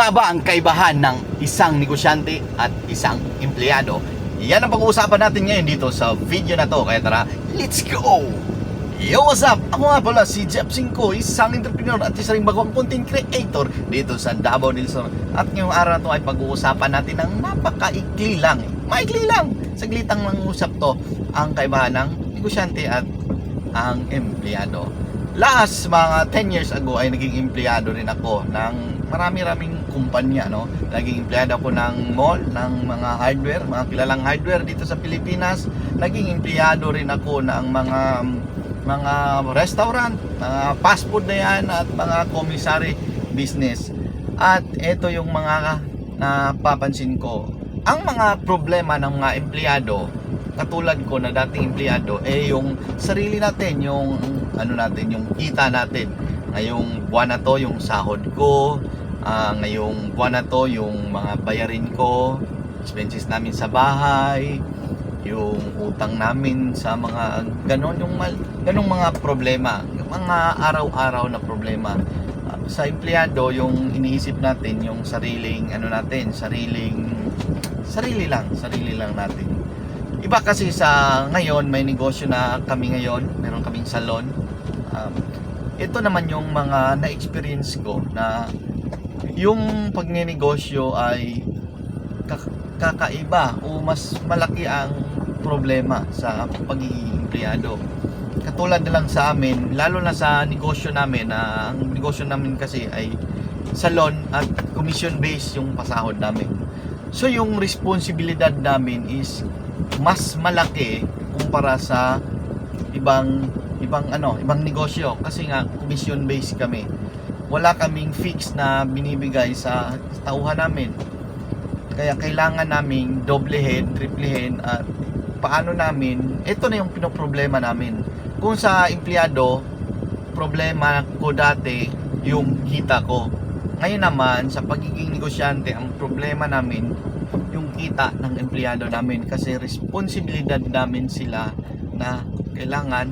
Nga ba ang kaibahan ng isang negosyante at isang empleyado? Yan ang pag-uusapan natin ngayon dito sa video na to. Kaya tara, let's go! Yo, what's up? Ako nga pala si Jeff Cinco, isang entrepreneur at isa rin bagong content creator dito sa Davao Sur. At ngayong araw na to ay pag-uusapan natin ng napakaikli lang. Maikli lang. Saglitang lang usap to ang kaibahan ng negosyante at ang empleyado. Last mga 10 years ago ay naging empleyado rin ako ng marami-raming kumpanya no. Naging empleyado ako ng mall, ng mga hardware, mga kilalang hardware dito sa Pilipinas. Naging empleyado rin ako ng mga mga restaurant, mga fast food na yan at mga commissary business. At ito yung mga napapansin ko. Ang mga problema ng mga empleyado katulad ko na dating empleyado eh yung sarili natin yung ano natin yung kita natin ngayong buwan na to yung sahod ko ah, ngayong buwan na to yung mga bayarin ko expenses namin sa bahay yung utang namin sa mga ganon yung mal, ganong mga problema yung mga araw-araw na problema Ah, sa empleyado yung iniisip natin yung sariling ano natin sariling sarili lang sarili lang natin Iba kasi sa ngayon, may negosyo na kami ngayon, meron kaming salon. Um, ito naman yung mga na-experience ko na yung pagnenegosyo ay kak- kakaiba o mas malaki ang problema sa pagiging empleyado. Katulad na lang sa amin, lalo na sa negosyo namin, na ang negosyo namin kasi ay salon at commission based yung pasahod namin. So yung responsibilidad namin is mas malaki kumpara sa ibang ibang ano, ibang negosyo kasi nga commission based kami. Wala kaming fix na binibigay sa tauhan namin. Kaya kailangan naming doblehin, triplehin at paano namin, ito na yung pinoproblema namin. Kung sa empleyado, problema ko dati yung kita ko. Ngayon naman, sa pagiging negosyante, ang problema namin, yung kita ng empleyado namin kasi responsibilidad namin sila na kailangan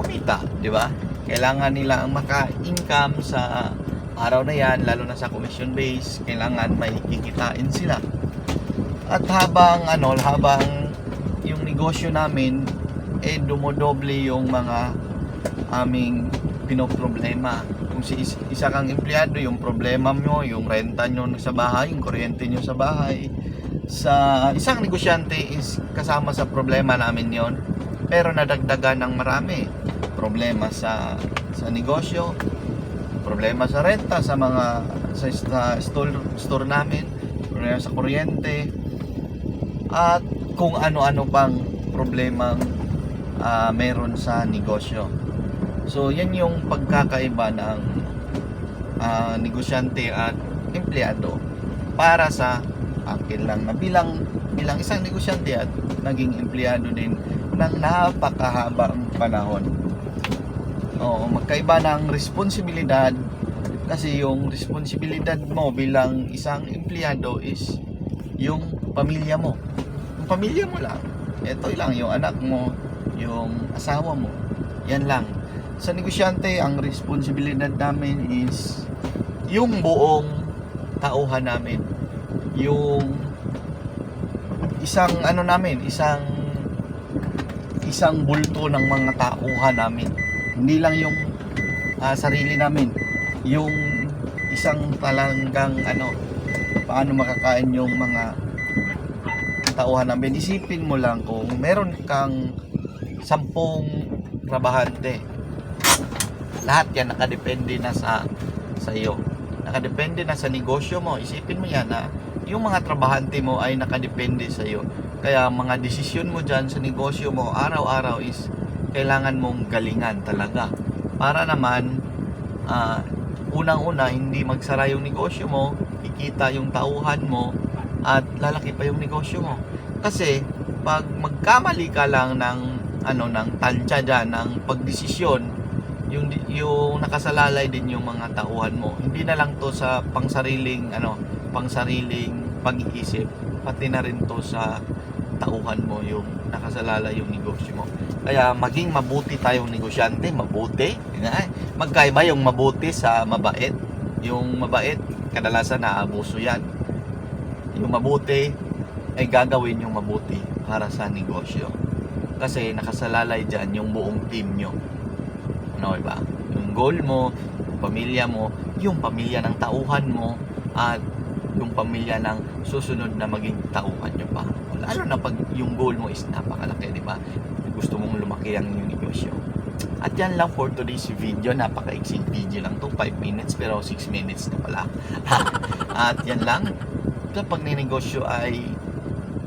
kumita, di ba? Kailangan nila ang maka-income sa araw na yan, lalo na sa commission base, kailangan may kikitain sila. At habang ano, habang yung negosyo namin eh dumodoble yung mga aming pinoproblema. Kung si is- isa kang empleyado, yung problema mo, yung renta nyo sa bahay, yung kuryente nyo sa bahay, sa isang negosyante is kasama sa problema namin yon pero nadagdagan ng marami problema sa sa negosyo problema sa renta sa mga sa, sa store, store namin problema sa kuryente at kung ano-ano pang problemang ah, meron sa negosyo so yan yung pagkakaiba ng ah, negosyante at empleyado para sa akin lang na bilang bilang isang negosyante at naging empleyado din ng napakahabang panahon. Oo, magkaiba ng responsibilidad kasi yung responsibilidad mo bilang isang empleyado is yung pamilya mo. Yung pamilya mo lang. Ito lang yung anak mo, yung asawa mo. Yan lang. Sa negosyante, ang responsibilidad namin is yung buong tauhan namin yung isang ano namin, isang isang bulto ng mga tauhan namin. Hindi lang yung ah, sarili namin, yung isang talagang ano, paano makakain yung mga tauhan namin. Isipin mo lang kung meron kang sampung trabahante. Lahat yan nakadepende na sa sa iyo. Nakadepende na sa negosyo mo. Isipin mo yan na yung mga trabahante mo ay nakadepende sa iyo. Kaya mga desisyon mo dyan sa negosyo mo araw-araw is kailangan mong galingan talaga. Para naman, ah, unang-una, hindi magsara yung negosyo mo, kikita yung tauhan mo, at lalaki pa yung negosyo mo. Kasi, pag magkamali ka lang ng, ano, ng tansya dyan, ng pagdesisyon, yung, yung nakasalalay din yung mga tauhan mo. Hindi na lang to sa pangsariling, ano, pangsariling pag-iisip, pati na rin to sa tauhan mo yung nakasalala yung negosyo mo. Kaya maging mabuti tayong negosyante, mabuti. Magkaiba yung mabuti sa mabait. Yung mabait, kadalasan naabuso yan. Yung mabuti, ay gagawin yung mabuti para sa negosyo. Kasi nakasalalay dyan yung buong team nyo. Ano ba? Yung goal mo, yung pamilya mo, yung pamilya ng tauhan mo, at yung pamilya ng susunod na maging tauhan nyo pa. Lalo na pag yung goal mo is napakalaki, di ba? Gusto mong lumaki ang iyong negosyo. At yan lang for today's video. Napaka-exing video lang to 5 minutes pero 6 minutes na pala. At yan lang. Sa pagnenegosyo ay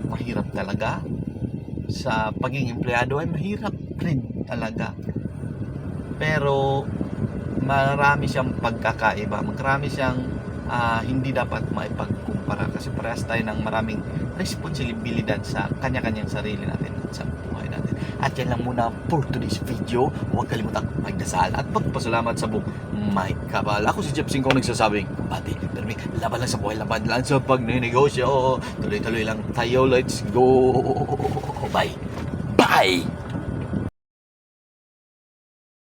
mahirap talaga. Sa pagiging empleyado ay mahirap rin talaga. Pero marami siyang pagkakaiba. Marami siyang ah, hindi dapat maipagkumpara kasi parehas tayo ng maraming responsibilidad sa kanya-kanyang sarili natin at sa buhay natin. At yan lang muna for today's video. Huwag kalimutang magdasal at magpasalamat sa buong may kapal. Ako si Jeff Singkong nagsasabing, pati, pero laban lang sa buhay, laban lang sa pagnenegosyo. Tuloy-tuloy lang tayo. Let's go! Bye! Bye!